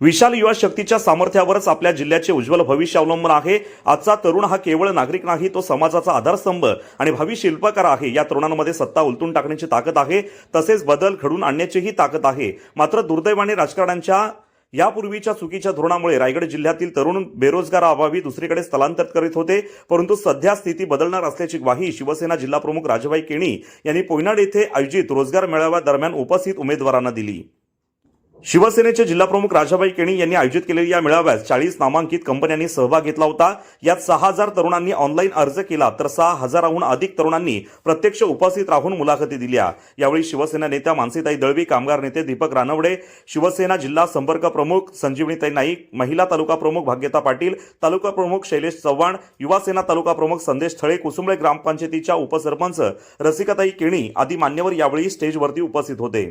विशाल युवा शक्तीच्या सामर्थ्यावरच आपल्या जिल्ह्याचे उज्ज्वल भविष्य अवलंबून आहे. आजचा तरुण हा केवळ नागरिक नाही तो समाजाचा आधारस्तंभ आणि भावी शिल्पकार आहे. या तरुणांमध्ये सत्ता उलटून टाकण्याची ताकद आहे. तसेच बदल घडून आणण्याचीही ताकद आहे. मात्र दुर्दैवाने राजकारण्यांच्या यापूर्वीच्या चुकीच्या धोरणामुळे रायगड जिल्ह्यातील तरुण बेरोजगाराअभावी दुसरीकडे स्थलांतरित करीत होते. परंतु सध्या स्थिती बदलणार असल्याची ग्वाही शिवसेना जिल्हाप्रमुख राजभाई केणी यांनी पोयनाड येथे आयोजित रोजगार मेळाव्यादरम्यान उपस्थित उमेदवारांना दिली. शिवसेनेचे जिल्हाप्रमुख राजाबाई केणी यांनी आयोजित केलेल्या या मेळाव्यात चाळीस नामांकित कंपन्यांनी सहभाग घेतला होता. यात सहा हजार तरुणांनी ऑनलाईन अर्ज केला तर सहा हजाराहून अधिक तरुणांनी प्रत्यक्ष उपस्थित राहून मुलाखती दिल्या. यावेळी शिवसेना नेत्या मानसीताई दळवी कामगार नेते दीपक रानवडे शिवसेना जिल्हा संपर्क प्रमुख संजीवनीताई नाईक महिला तालुका प्रमुख भाग्यता पाटील तालुका प्रमुख शैलेश चव्हाण युवासेना तालुका प्रमुख संदेश थळे कुसुंबळे ग्रामपंचायतीच्या उपसरपंच रसिकाताई केणी आदी मान्यवर यावेळी स्टेजवरती उपस्थित होते.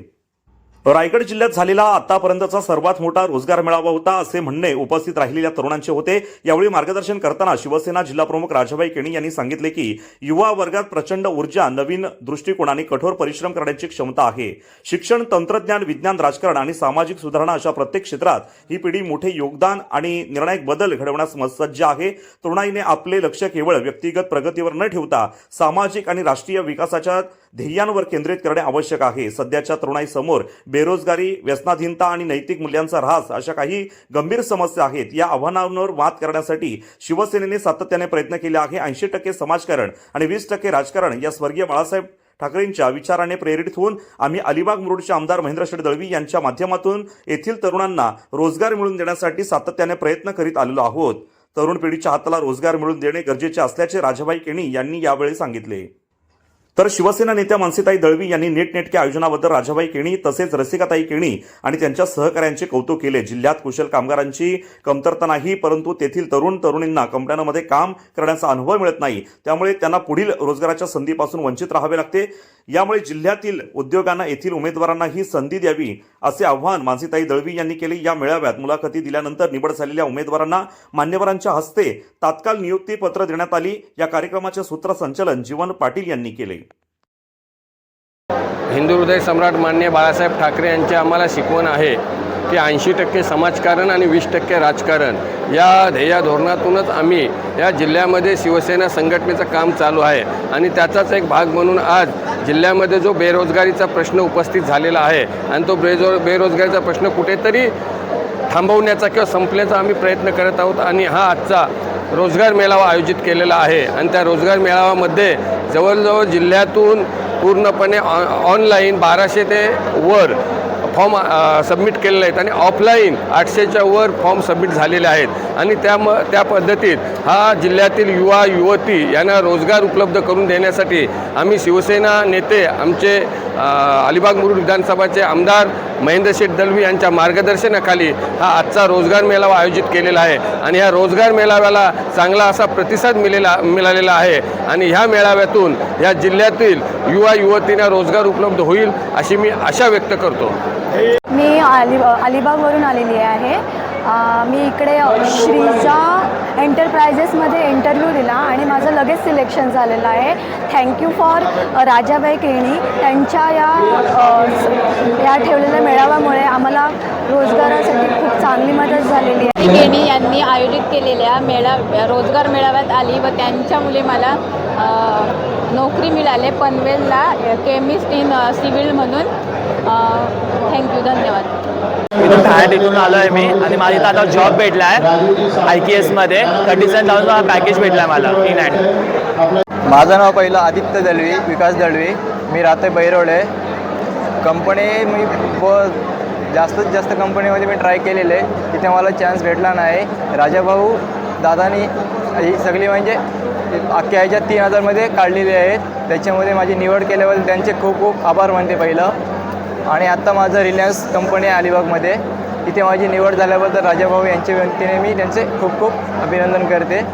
रायगड जिल्ह्यात झालेला आतापर्यंतचा सर्वात मोठा रोजगार मेळावा होता असे म्हणणे उपस्थित राहिलेल्या तरुणांचे होते. यावेळी मार्गदर्शन करताना शिवसेना जिल्हाप्रमुख राजाभाई केणी यांनी सांगितले की युवा वर्गात प्रचंड ऊर्जा नवीन दृष्टिकोनाने कठोर परिश्रम करण्याची क्षमता आहे. शिक्षण तंत्रज्ञान विज्ञान राजकारण आणि सामाजिक सुधारणा अशा प्रत्येक क्षेत्रात ही पिढी मोठे योगदान आणि निर्णायक बदल घडवण्यास सज्ज आहे. तरुणाईने आपले लक्ष केवळ व्यक्तिगत प्रगतीवर न ठेवता सामाजिक आणि राष्ट्रीय विकासाच्या ध्येयांवर केंद्रित करणे आवश्यक आहे. सध्याच्या तरुणाईसमोर बेरोजगारी व्यसनाधीनता आणि नैतिक मूल्यांचा ऱ्हास अशा काही गंभीर समस्या आहेत या आव्हानांवर मात करण्यासाठी शिवसेनेने सातत्याने प्रयत्न केले आहे. ऐंशी टक्के समाजकारण आणि वीस टक्के राजकारण या स्वर्गीय बाळासाहेब ठाकरेंच्या विचाराने प्रेरित होऊन आम्ही अलिबाग मुरुडचे आमदार महेंद्र शेठ दळवी यांच्या माध्यमातून येथील तरुणांना रोजगार मिळवून देण्यासाठी सातत्याने प्रयत्न करीत आलेलो आहोत. तरुण पिढीच्या हाताला रोजगार मिळवून देणे गरजेचे असल्याचे राजाबाई केणी यांनी यावेळी सांगितले. तर शिवसेना नेत्या मानसीताई दळवी यांनी नेटनेटक्या आयोजनाबद्दल राजाबाई केणी तसेच रसिकाताई केणी आणि त्यांच्या सहकाऱ्यांचे कौतुक केले. जिल्ह्यात कुशल कामगारांची कमतरता नाही परंतु तेथील तरुण तरुणींना कंपन्यांमध्ये काम करण्याचा अनुभव मिळत नाही. त्यामुळे त्यांना पुढील रोजगाराच्या संधीपासून वंचित राहावे लागते. यामुळे जिल्ह्यातील उद्योगांना येथील उमेदवारांना ही संधी द्यावी असे आव्हान मानसीताई दळवी यांनी केले. या मेळाव्यात मुलाखती दिल्यानंतर निवड झालेल्या उमेदवारांना मान्यवरांच्या हस्ते तात्काळ नियुक्ती पत्र देण्यात आली. या कार्यक्रमाचे सूत्रसंचालन जीवन पाटील यांनी केले. हिंदू हृदय सम्राट मान्य बाळासाहेब ठाकरे यांची आम्हाला शिकवण आहे. की ऐंशी टक्के समाजकारण आणि वीस टक्के राजकारण या ध्येया धोरणातूनच आम्ही या जिल्ह्यामध्ये शिवसेना संघटनेचं काम चालू आहे. आणि त्याचाच एक भाग म्हणून आज जिल्ह्यामध्ये जो बेरोजगारीचा प्रश्न उपस्थित झालेला आहे आणि तो बेजो बेरोजगारीचा प्रश्न कुठेतरी थांबवण्याचा किंवा संपण्याचा आम्ही प्रयत्न करत आहोत आणि हा आजचा रोजगार मेळावा आयोजित केलेला आहे. आणि त्या रोजगार मेळाव्यामध्ये जवळजवळ जिल्ह्यातून पूर्णपणे ऑ ऑनलाईन बाराशे ते वर फॉर्म सबमिट केलेले आहेत आणि ऑफलाईन आठशेच्या वर फॉर्म सबमिट झालेले आहेत. आणि त्या म त्या पद्धतीत हा जिल्ह्यातील युवा युवती यांना रोजगार उपलब्ध करून देण्यासाठी आम्ही शिवसेना नेते आमचे अलिबाग मुरुड विधानसभाचे आमदार महेंद्र शेठ दलवी यांच्या मार्गदर्शनाखाली हा आजचा रोजगार मेळावा आयोजित केलेला आहे. आणि ह्या रोजगार मेळाव्याला चांगला असा प्रतिसाद मिळेला मिळालेला आहे. आणि ह्या मेळाव्यातून या जिल्ह्यातील युवा युवतींना रोजगार उपलब्ध होईल अशी मी आशा व्यक्त करतो. मी अलिबा अलिबागवरून आलेली आहे. मी इकडे श्रीजा एंटरप्रायझेसमध्ये इंटरव्ह्यू दिला आणि माझं लगेच सिलेक्शन झालेलं आहे. Thank you for Rajabai Keni. त्यांच्या या या ठेवलेल्या मेळाव्यामुळे आम्हाला रोजगारासाठी खूप चांगली मदत झालेली आहे. केणी यांनी आयोजित केलेल्या मेळा रोजगार मेळाव्यात आली व त्यांच्यामुळे मला नोकरी मिळाली. पनवेलला केमिस्ट इन सिव्हिल म्हणून. थँक्यू धन्यवाद. इथून ठाण्यात इथून आलो आहे मी आणि मला इथं आता जॉब भेटला आहे आय के एसमध्ये थर्टी सेवन थाउजंड पॅकेज भेटला आहे मला इन हँड माझं नाव पहिलं आदित्य दळवी विकास दळवी. मी राहते बैरोळे. कंपनी मी ब जास्तीत जास्त कंपनीमध्ये मी ट्राय केलेले तिथे मला चान्स भेटला नाही. राजाभाऊ दादानी ही सगळी म्हणजे अख्ख्या ह्याच्यात तीन हजारमध्ये काढलेली आहेत त्याच्यामध्ये माझी निवड केल्याबद्दल त्यांचे खूप खूप आभार मानते पहिलं. आणि आत्ता माझं रिलायन्स कंपनी आहे अलिबागमध्ये. तिथे माझी निवड झाल्याबद्दल राजाभाऊ यांच्या व्यक्तीने मी त्यांचे खूप खूप अभिनंदन करते.